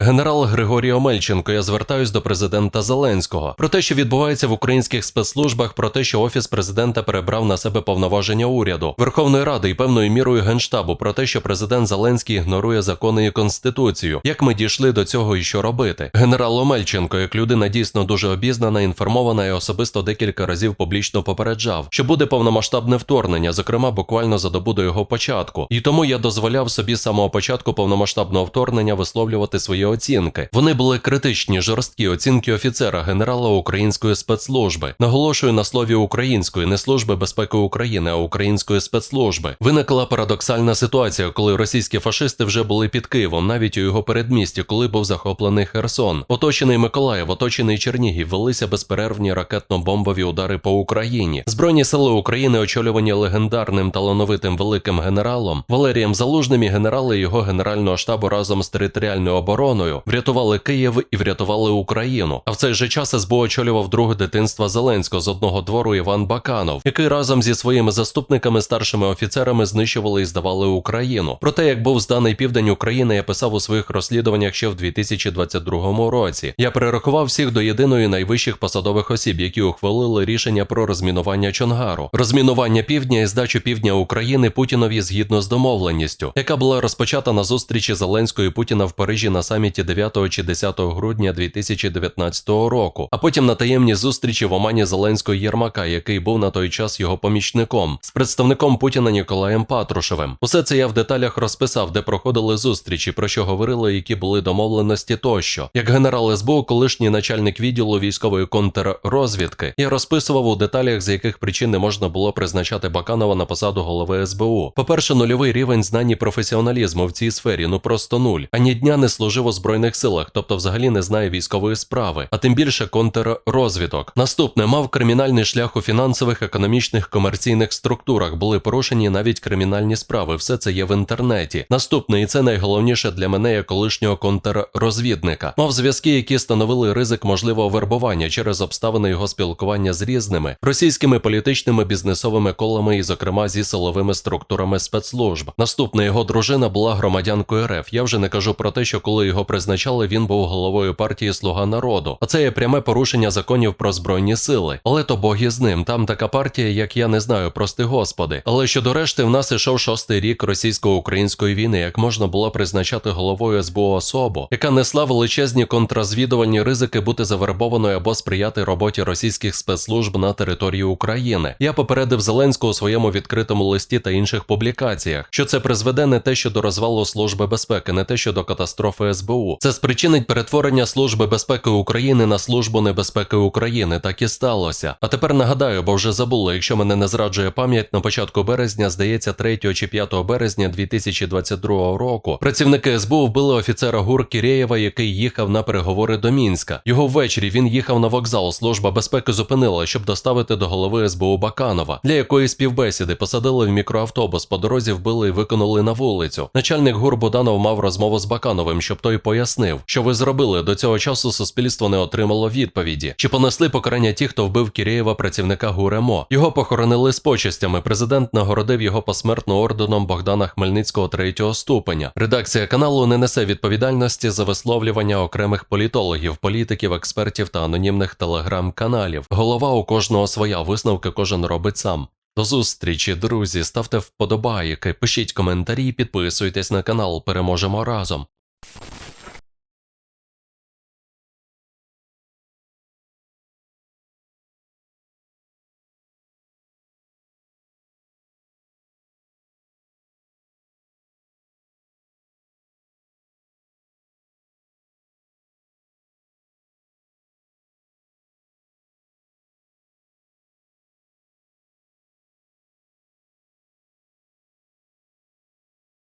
Генерал Григорій Омельченко, я звертаюсь до президента Зеленського про те, що відбувається в українських спецслужбах, про те, що офіс президента перебрав на себе повноваження уряду, Верховної Ради і певною мірою генштабу, про те, що президент Зеленський ігнорує закони і конституцію. Як ми дійшли до цього і що робити? Генерал Омельченко, як людина дійсно дуже обізнана, інформована і особисто декілька разів публічно попереджав, що буде повномасштабне вторгнення, зокрема буквально за добу до його початку. І тому я дозволяв собі з самого початку повномасштабного вторгнення висловлювати свої оцінки. Вони були критичні, жорсткі оцінки офіцера генерала української спецслужби. Наголошую на слові української, не служби безпеки України, а української спецслужби. Виникла парадоксальна ситуація, коли російські фашисти вже були під Києвом, навіть у його передмісті, коли був захоплений Херсон. Оточений Миколаїв, оточений Чернігів, велися безперервні ракетно-бомбові удари по Україні. Збройні сили України, очолювані легендарним талановитим великим генералом Валерієм Залужним і генерали його генерального штабу разом з територіальною обороною врятували Київ і врятували Україну. А в цей же час СБУ очолював друге дитинства Зеленського з одного двору Іван Баканов, який разом зі своїми заступниками, старшими офіцерами знищували і здавали Україну. Про те, як був зданий південь України, я писав у своїх розслідуваннях ще в 2022 році. Я перерахував всіх до єдиної найвищих посадових осіб, які ухвалили рішення про розмінування Чонгару, розмінування півдня і здачу півдня України Путінові згідно з домовленістю, яка була розпочата на зустрічі Зеленського і Путіна в Парижі на саміті 9 чи 10 грудня 2019 року, а потім на таємній зустрічі в Омані Зеленського Єрмака, який був на той час його помічником, з представником Путіна Ніколаєм Патрушевим. Усе це я в деталях розписав, де проходили зустрічі, про що говорили, які були домовленості тощо. Як генерал СБУ, колишній начальник відділу військової контррозвідки, я розписував у деталях, з яких причин не можна було призначати Баканова на посаду голови СБУ. По-перше, нульовий рівень знань і професіоналізму в цій сфері, ну просто нуль. Ані дня не служив у збройних силах, тобто взагалі не знає військової справи, а тим більше контррозвідок. Наступне мав кримінальний шлях у фінансових, економічних, комерційних структурах. Були порушені навіть кримінальні справи. Все це є в інтернеті. Наступне, і це найголовніше для мене як колишнього контррозвідника. Мав зв'язки, які становили ризик можливого вербування через обставини його спілкування з різними російськими політичними бізнесовими колами, і, зокрема, зі силовими структурами спецслужб. Наступна його дружина була громадянкою РФ. Я вже не кажу про те, що коли його призначали, він був головою партії Слуга народу. А це є пряме порушення законів про збройні сили. Але то боги з ним. Там така партія, як я не знаю, прости господи. Але щодо решти, в нас ішов шостий рік російсько-української війни, як можна було призначати головою СБУ особу, яка несла величезні контразвідувальні ризики бути завербованою або сприяти роботі російських спецслужб на території України. Я попередив Зеленського у своєму відкритому листі та інших публікаціях, що це призведе не те, що до розвалу служби безпеки, не те, що до катастрофи СБУ. Це спричинить перетворення служби безпеки України на службу небезпеки України. Так і сталося. А тепер нагадаю, бо вже забули, якщо мене не зраджує пам'ять, на початку березня, здається, 3 чи 5 березня 2022 року. Працівники СБУ вбили офіцера ГУР Кірєєва, який їхав на переговори до Мінська. Його ввечері він їхав на вокзал. Служба безпеки зупинила, щоб доставити до голови СБУ Баканова. Для якоїсь співбесіди посадили в мікроавтобус. По дорозі вбили і викинули на вулицю. Начальник ГУР Буданов мав розмову з Бакановим, щоб той пояснив, що ви зробили до цього часу. Суспільство не отримало відповіді. Чи понесли покарання ті, хто вбив Кірєєва, працівника ГУРЕМО? Його похоронили з почестями. Президент нагородив його посмертно орденом Богдана Хмельницького третього ступеня. Редакція каналу не несе відповідальності за висловлювання окремих політологів, політиків, експертів та анонімних телеграм-каналів. Голова у кожного своя висновки кожен робить сам. До зустрічі, друзі. Ставте вподобайки, пишіть коментарі, підписуйтесь на канал. Переможемо разом.